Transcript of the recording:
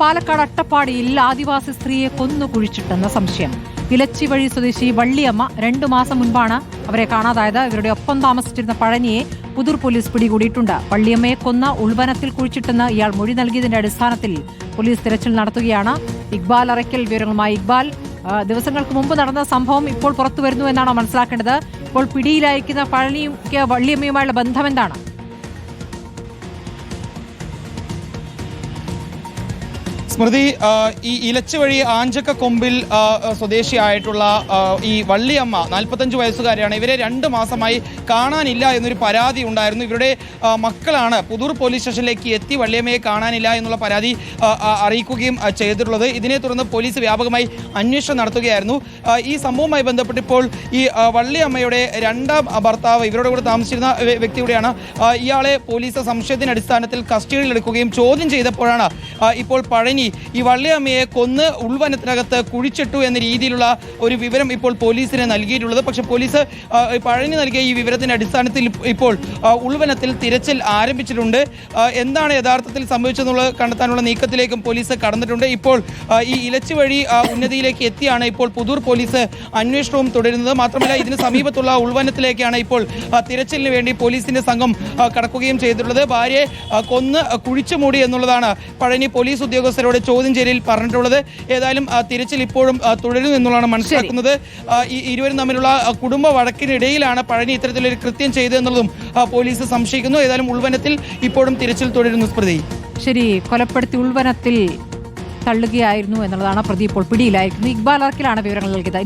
പാലക്കാട് അട്ടപ്പാടിയിൽ ആദിവാസി സ്ത്രീയെ കൊന്നു കുഴിച്ചിട്ടെന്ന സംശയം. ഇലച്ചിവഴി സ്വദേശി വള്ളിയമ്മ രണ്ടു മാസം മുൻപാണ് അവരെ കാണാതായത്. ഇവരുടെ ഒപ്പം താമസിച്ചിരുന്ന പഴനിയെ പുതൂർ പോലീസ് പിടികൂടിയിട്ടുണ്ട്. വള്ളിയമ്മയെ കൊന്ന ഉൾവനത്തിൽ കുഴിച്ചിട്ടെന്ന് ഇയാൾ മൊഴി നൽകിയതിന്റെ അടിസ്ഥാനത്തിൽ പോലീസ് തിരച്ചിൽ നടത്തുകയാണ്. ഇക്ബാൽ അറയ്ക്കൽ വിവരങ്ങളുമായി. ഇക്ബാൽ ദിവസങ്ങൾക്ക് മുമ്പ് നടന്ന സംഭവം ഇപ്പോൾ പുറത്തു വരുന്നു എന്നാണ് മനസ്സിലാക്കേണ്ടത്. ഇപ്പോൾ പിടിയിലയക്കുന്ന പഴനിക്ക് വള്ളിയമ്മയുമായുള്ള ബന്ധം എന്താണ്? സ്മൃതി ഈ ഇലച്ച് വഴി ആഞ്ചക്ക കൊമ്പിൽ സ്വദേശിയായിട്ടുള്ള ഈ വള്ളിയമ്മ നാൽപ്പത്തഞ്ച് വയസ്സുകാരിയാണ്. ഇവരെ രണ്ട് മാസമായി കാണാനില്ല എന്നൊരു പരാതി ഉണ്ടായിരുന്നു. ഇവരുടെ മക്കളാണ് പുതൂർ പോലീസ് സ്റ്റേഷനിലേക്ക് എത്തി വള്ളിയമ്മയെ കാണാനില്ല എന്നുള്ള പരാതി അറിയിക്കുകയും ചെയ്തിട്ടുള്ളത്. ഇതിനെ തുടർന്ന് പോലീസ് വ്യാപകമായി അന്വേഷണം നടത്തുകയായിരുന്നു. ഈ സംഭവവുമായി ബന്ധപ്പെട്ട് ഇപ്പോൾ ഈ വള്ളിയമ്മയുടെ രണ്ടാം ഭർത്താവ് ഇവരുടെ കൂടെ താമസിച്ചിരുന്ന വ്യക്തി വ്യക്തിയുടെയാണ് ഇയാളെ പോലീസ് സംശയത്തിന്റെ അടിസ്ഥാനത്തിൽ കസ്റ്റഡിയിൽ എടുക്കുകയും ചോദ്യം ചെയ്തപ്പോഴാണ് ഇപ്പോൾ പഴനി ഈ വള്ളിയമ്മയെ കൊന്ന് ഉൾവനത്തിനകത്ത് കുഴിച്ചിട്ടു എന്ന രീതിയിലുള്ള ഒരു വിവരം ഇപ്പോൾ പോലീസിന് നൽകിയിട്ടുള്ളത്. പക്ഷെ പോലീസ് പഴഞ്ഞു നൽകിയ ഈ വിവരത്തിന്റെ അടിസ്ഥാനത്തിൽ ഇപ്പോൾ ഉൾവനത്തിൽ തിരച്ചിൽ ആരംഭിച്ചിട്ടുണ്ട്. എന്താണ് യഥാർത്ഥത്തിൽ സംഭവിച്ചതെന്നുള്ളത് കണ്ടെത്താനുള്ള നീക്കത്തിലേക്കും പോലീസ് കടന്നിട്ടുണ്ട്. ഇപ്പോൾ ഈ ഇലച്ചു വഴി ഉന്നതിയിലേക്ക് എത്തിയാണ് ഇപ്പോൾ പുതൂർ പോലീസ് അന്വേഷണവും തുടരുന്നത്. മാത്രമല്ല ഇതിന് സമീപത്തുള്ള ഉൾവനത്തിലേക്കാണ് ഇപ്പോൾ തിരച്ചിലിന് വേണ്ടി പോലീസിന്റെ സംഘം കടക്കുകയും ചെയ്തിട്ടുള്ളത്. ഭാര്യയെ കൊന്ന് കുഴിച്ചു മൂടി എന്നുള്ളതാണ് പഴനി പോലീസ് ഉദ്യോഗസ്ഥരോട് ചോദ്യം ചെയ്യലിൽ പറഞ്ഞിട്ടുള്ളത് ഏതായാലും തിരച്ചിൽ ഇപ്പോഴും തുടരും എന്നുള്ളതാണ് മനസ്സിലാക്കുന്നത്. ഈ ഇരുവരും തമ്മിലുള്ള കുടുംബ വഴക്കിനിടയിലാണ് പഴനി ഇത്തരത്തിലൊരു കൃത്യം ചെയ്തതെന്നുള്ളതും പോലീസ് സംശയിക്കുന്നു. ഏതായാലും ഉൾവനത്തിൽ ഇപ്പോഴും തിരച്ചിൽ തുടരുന്നു സ്മൃതി. ശരി കൊലപ്പെടുത്തി ഉൾവനത്തിൽ തള്ളുകയായിരുന്നു എന്നുള്ളതാണ് പ്രതി ഇപ്പോൾ പിടിയിലായിരിക്കുന്നു ഇക്ബാൽ അർക്കിലാണ് വിവരങ്ങൾ നൽകിയത്?